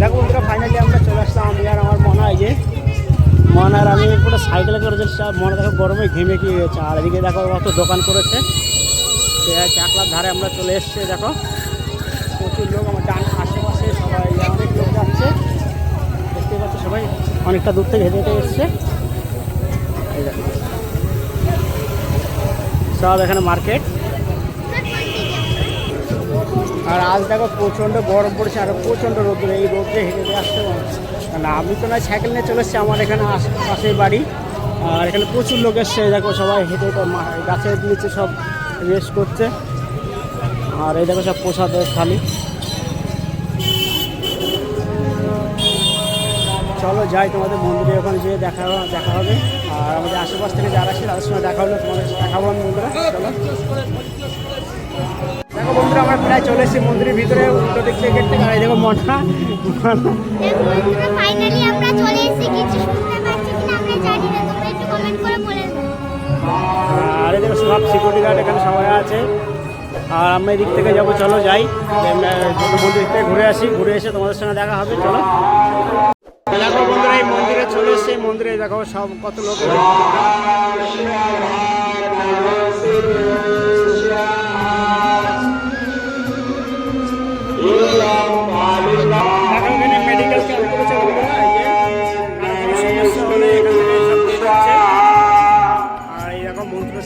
দেখো বন্ধুরা ফাইনালি আমরা চলে আসলাম। আমি আর আমার মনে হয় যে, মনে আর আমি পুরো সাইকেলে করে যাচ্ছি মনে দেখো গরমে ঘেমে কি হয়েছে। আর এদিকে দেখো কত দোকান করেছে। সে চাকলার ধারে আমরা চলে এসছে, দেখো। প্রচুর লোক, আমার ডান আশেপাশে সবাই, অনেক লোক যাচ্ছে। দেখতে পাচ্ছ সবাই, অনেকটা দূর থেকে হেঁটে হেঁটে এসছে। সব এখানে মার্কেট আর আজ দেখো প্রচণ্ড গরম পড়েছে আর প্রচণ্ড রোদ্রে এই রোদ্রে হেঁটে আসতে না। আমি তো না সাইকেল নিয়ে চলে এসেছি, আমার এখানে আশেপাশেই বাড়ি। আর এখানে প্রচুর লোক এসছে দেখো সবাই হেঁটে হেঁটে মা- গাছে দিয়েছে সব রেস্ট করছে। আর এই দেখো সব প্রসাদের খালি চলো যাই তোমাদের মন্দিরে ওখানে যেয়ে দেখা দেখা হবে। আর আমাদের আশেপাশ থেকে যারা আসে তাদের সঙ্গে দেখা হলো তোমাদের দেখাবো আমি বন্ধুরা চলো। দেখো প্রায় চলে এসেছি মন্দিরের ভিতরে উল্টো দিক থেকে আর দেখো মনটা। ফাইনালি আমরা চলে এসেছি কিছু শুনতে পাচ্ছি কিনা আমরা জানি না তোমরা একটু কমেন্ট করে বলে আর দেখো সব সিকিউরিটি গার্ড এখানে সবাই আছে। আর আমরা এদিক থেকে যাব চলো যাই। মন্দির থেকে ঘুরে আসি ঘুরে এসে তোমাদের সঙ্গে দেখা হবে চলো। দেখো বন্ধুরা এই মন্দিরে চলে এসেছি এই মন্দিরে দেখো সব কত লোক।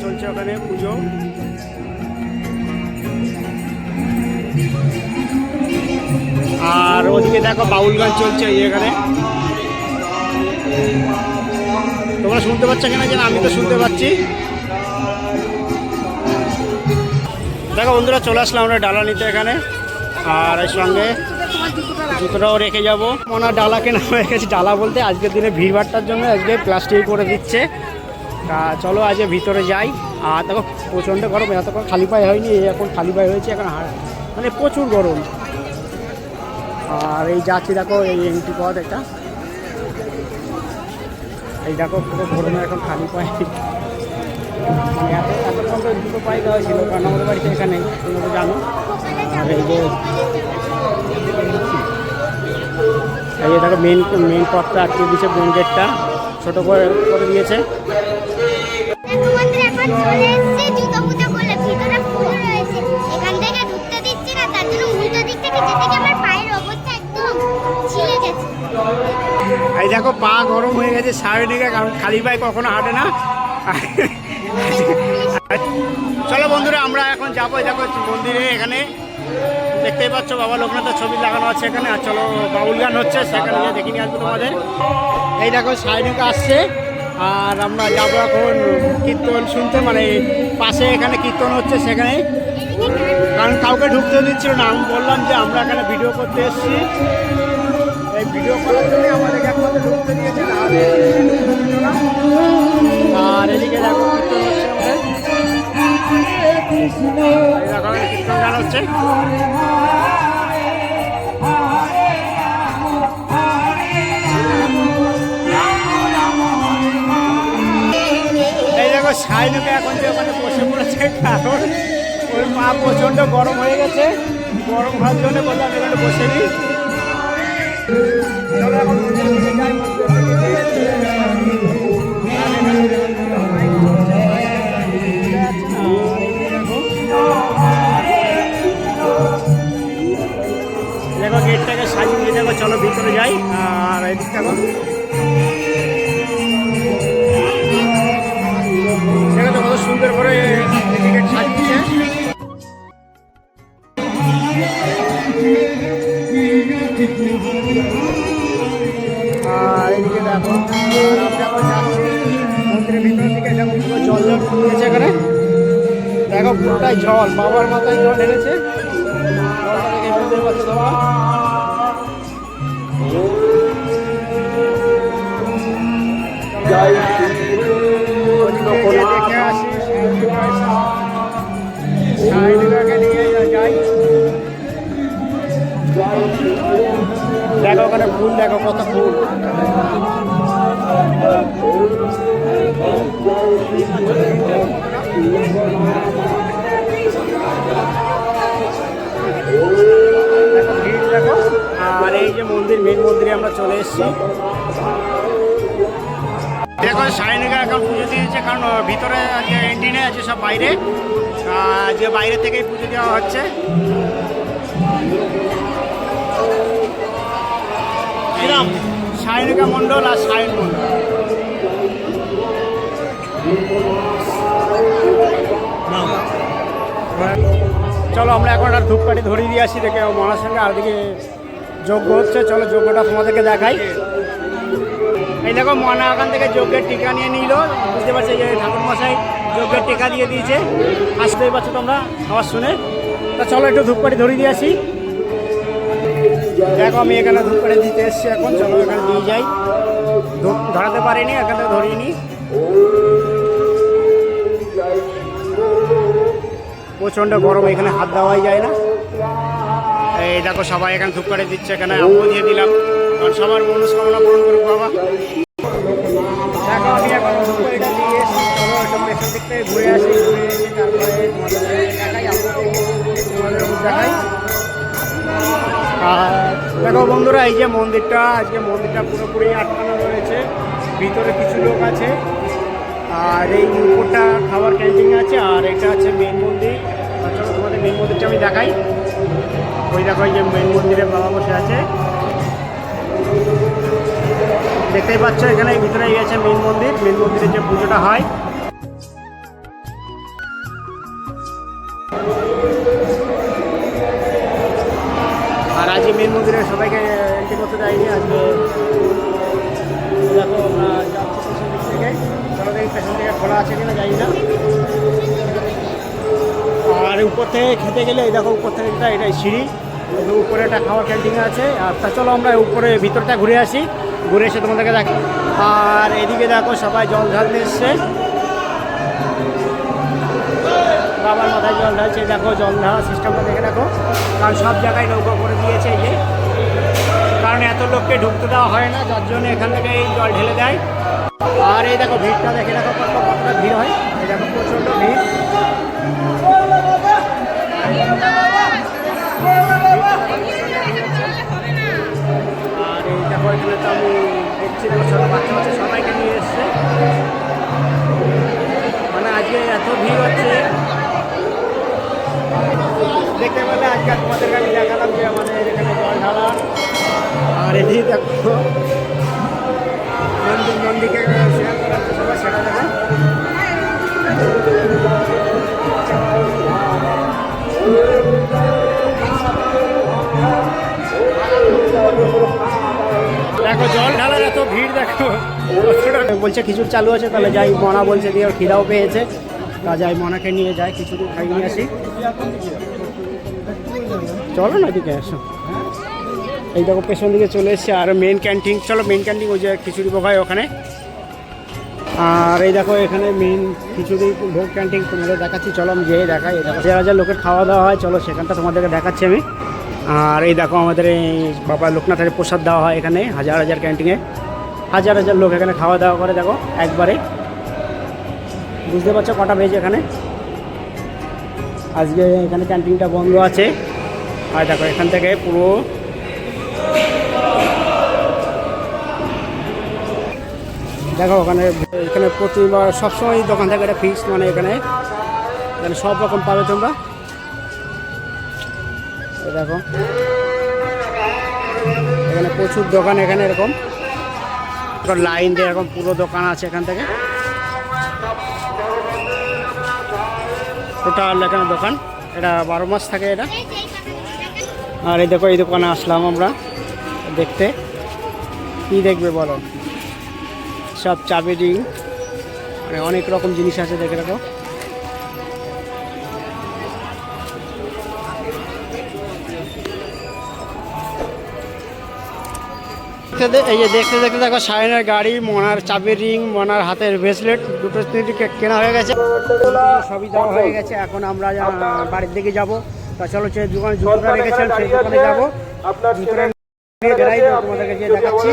চলছে ওখানে পুজো আর ওদিকে দেখো বাউল গান চলছে এখানে। তোমরা শুনতে পাচ্ছ কিনা যেন আমি তো শুনতে পাচ্ছি। দেখো বন্ধুরা, চলে আসলাম আমরা ডালা নিতে এখানে। আর এর সঙ্গে জুতোটাও রেখে যাব। ওনার ডালা কেনা হয়ে গেছে, ডালা বলতে আজকের দিনে ভিড়ভাড়টার জন্য আজকে প্লাস্টিক করে দিচ্ছে। তা চলো আজকে ভিতরে যাই। আর দেখো, প্রচণ্ড গরম এতক্ষণ খালি পায়ে হয়নি এখন খালি পায়ে হয়েছে, এখন মানে প্রচুর গরম। আর এই যাচ্ছি দেখো, এই এন্ট্রি পথ একটা এই দেখো, পুরো গরমে এখন খালি পায়ে। মানে এত, এতক্ষণ তো দুটো পায়ে দেওয়া ছিল, কারণ আমাদের বাড়িতে এখানে তোমরা তো জানো। এই যে দেখো মেন মেন পথটা আটকে দিয়েছে মেন গেটটা ছোটো করে করে দিয়েছে। দেখো বন্ধুরা এখন চলে এসেছি জুতো পুজো করলে ভিতরে ফুল রয়েছে। এখান থেকে ঢুকতে দিচ্ছি না তার জন্য উল্টো দিক থেকে যেতে গিয়ে আমার পায়ের অবস্থা একদম ছিলে গেছে। এই দেখো পা গরম হয়ে গেছে সাড়ে দিকে কারণ খালি পায়ে কখনো হাঁটে না। চলো বন্ধুরা আমরা এখন যাব দেখো মন্দিরে এখানে। দেখতেই পাচ্ছ বাবা লোকনাথের ছবি লাগানো আছে এখানে। আর চলো বাউল গান হচ্ছে, সেখানে গিয়ে দেখে নিয়ে আসব তোমাদের। এই দেখো সাইনিকা আসছে। আর আমরা যাব এখন কীর্তন শুনতে মানে পাশে এখানে কীর্তন হচ্ছে সেখানে। কারণ কাউকে ঢুকতে দিচ্ছিল না, আমি বললাম যে আমরা এখানে ভিডিও করতে এসেছি। এই ভিডিও করার জন্য আমাদেরকে একমাত্র ঢুকতে দিয়েছে। আর এদিকে দেখো, কীর্তন হচ্ছে আমাদের। কীর্তন এই দেখো সাইনুকে এখন যে ওখানে বসে পড়েছে, কারণ ওর পা প্রচণ্ড গরম হয়ে গেছে। গরম হওয়ার জন্য বললাম বসে নিই। দেখো, গেটটাকে সাজিয়ে দেখো, চলো ভিতরে যাই। আর এদিক দেখো। দেখো তো কত সুন্দর করে আর এদিকে দেখো জল জল ফুটেছে এখানে। দেখো পুরোটাই জল, বাবার মাথায় জল ঢেলেছে। জলটা দেখে বুঝতে পারছ মন্দির, মেন মন্দিরে আমরা চলে এসেছি। দেখো সাইনিকা এখন পুজো দিয়েছে, কারণ ভিতরে আজকে এন্ট্রি নেই আছে সব বাইরে। যে বাইরে থেকেই পুজো দেওয়া হচ্ছে। সায়নিকা মণ্ডল আর সায়ন মণ্ডল। চলো, আমরা এখন আর ধূপকাঠি ধরিয়ে দিয়ে আসি, দেখে মনার সঙ্গে আর দিকে যজ্ঞ হচ্ছে, চলো যজ্ঞটা তোমাদেরকে দেখাই। এই দেখো মনা ওখান থেকে যজ্ঞের টিকা নিয়ে নিল। বুঝতে পারছি যে ঠাকুর মশাই যজ্ঞের টিকা দিয়ে দিয়েছে। আসতেই পারছ তোমরা আওয়াজ শুনে। তা চলো একটু ধূপকাঠি ধরিয়ে দিয়ে আসি। দেখো, আমি এখানে ধূপকাঠি দিতে এসেছি এখন। চলো এখানে দিয়ে যাই। ধূপ ধরাতে পারিনি, এখান থেকে ধরিয়ে নিই প্রচণ্ড গরম, এখানে হাত দেওয়াই যায় না। এই দেখো সবাই এখানে ধূপকাঠি দিচ্ছে এখানে আমিও দিয়ে দিলাম। কারণ সবার মনস্কামনা পূরণ করুক বাবা। দেখো ঘুরে আসি, ঘুরে দেখাই দেখো বন্ধুরা, এই যে মন্দিরটা, আজকে মন্দিরটা পুরোপুরি আটকানো রয়েছে, ভিতরে কিছু লোক আছে। আর এই উপরটা খাবার ক্যান্টিন আছে, আর এটা আছে মেন মন্দির। তোমাদের মেন মন্দিরটা আমি দেখাই। ওই দেখো যে মেন মন্দিরে বাবা বসে আছে। দেখতেই পাচ্ছ, এখানে ভিতরে গেছে মেন মন্দির। মেন মন্দিরে যে পুজোটা হয়। আর আজকে মেন মন্দিরে সবাইকে এন্ট্রি করতে দেয়নি, আজকে দেখো আমরা যাচ্ছি পেছন থেকে। পেছন থেকে খোলা আছে কিনা, জানি না। আর উপর থেকে খেতে গেলে, এই দেখো উপর থেকে এটা সিঁড়ি, এই উপরে একটা খাওয়ার ক্যান্টিন আছে। আর তা চলো আমরা উপরে ভিতরটা ঘুরে আসি, ঘুরে এসে তোমাদেরকে দেখো আর এদিকে দেখো সবাই জল ঢালতে এসছে। বাবার মাথায় জল ঢালছে, দেখো জল ঢালা সিস্টেমটা দেখে দেখো। কারণ সব জায়গায় নৌকা করে দিয়েছে এই যে। কারণ এত লোককে ঢুকতে দেওয়া হয় না, যার জন্য এখান থেকে এই জল ঢেলে দেয়। আর এই দেখো ভিড়টা দেখে দেখো কত কতটা ভিড় হয়। এই দেখো প্রচণ্ড ভিড়। এখানে তো আমি দেখছি দেখো ছোটো বাচ্চা বাচ্চা সবাইকে নিয়ে এসছে। মানে আজকে এত ভিড় হচ্ছে। দেখতে পেলে আজকে তোমাদেরকে আমি দেখালাম যে আমাদের এখানে জল ঢালা। আর এদিকে দেখো এত ভিড় দেখো। বলছে, খিচুড় চালু আছে, তাহলে যাই। মনা বলছে, দিয়ে খিদাও পেয়েছে। তা যাই, মনাকে নিয়ে যাই, খিচুড়ি খাই, নিয়ে আসি। চলো না এদিকে এসো। এই দেখো, পেছন দিকে চলে এসছে আর মেন ক্যান্টিন চলো মেন ক্যান্টিন ওই যে খিচুড়ি ভোগ হয় ওখানে। আর এই দেখো, এখানে মেন খিচুড়ি ভোগ ক্যান্টিন তোমাদের দেখাচ্ছি। চলো, আমি যেয়ে দেখাই। এই দেখো হাজার হাজার লোকের খাওয়া দাওয়া হয়, চলো, সেখানটা তোমাদেরকে দেখাচ্ছি আমি। আর এই দেখো, আমাদের এই বাবা লোকনাথের প্রসাদ দেওয়া হয় এখানে, হাজার হাজার ক্যান্টিনে হাজার হাজার লোক এখানে খাওয়া দাওয়া করে, দেখো, একবারে। বুঝতে পারছ কটা বেজে এখানে? আজকে এখানে ক্যান্টিনটা বন্ধ আছে। আর দেখো, এখান থেকে পুরো দেখো, ওখানে, এখানে প্রতিবার সবসময় দোকান থাকে একটা ফিক্স মানে এখানে এখানে সব রকম পাবে তোমরা। দেখো। এখানে প্রচুর দোকান এখানে এরকম। লাইন দিয়ে এরকম পুরো দোকান আছে এখান থেকে। টোটাল এখানে দোকান। এটা বারো মাস থাকে এটা। আর এই দেখো, এই দোকানে আসলাম আমরা দেখতে। কি দেখবে বলো? সব চাবি রিং মানে অনেক রকম জিনিস আছে, দেখে রাখো। দেখতে এই যে দেখতে দেখতে দেখো সায়নের গাড়ি মনার চাবির রিং মনার হাতের ব্রেসলেট দুটো তিনটি কেনা হয়ে গেছে। সবই দেওয়া হয়ে গেছে। এখন আমরা বাড়ির দিকে যাব। তা চলো যে দোকানে জুতোটা রেখেছেন সেই দোকানে যাব। জুতোটা বেড়াই তোমাদেরকে যে দেখাচ্ছি।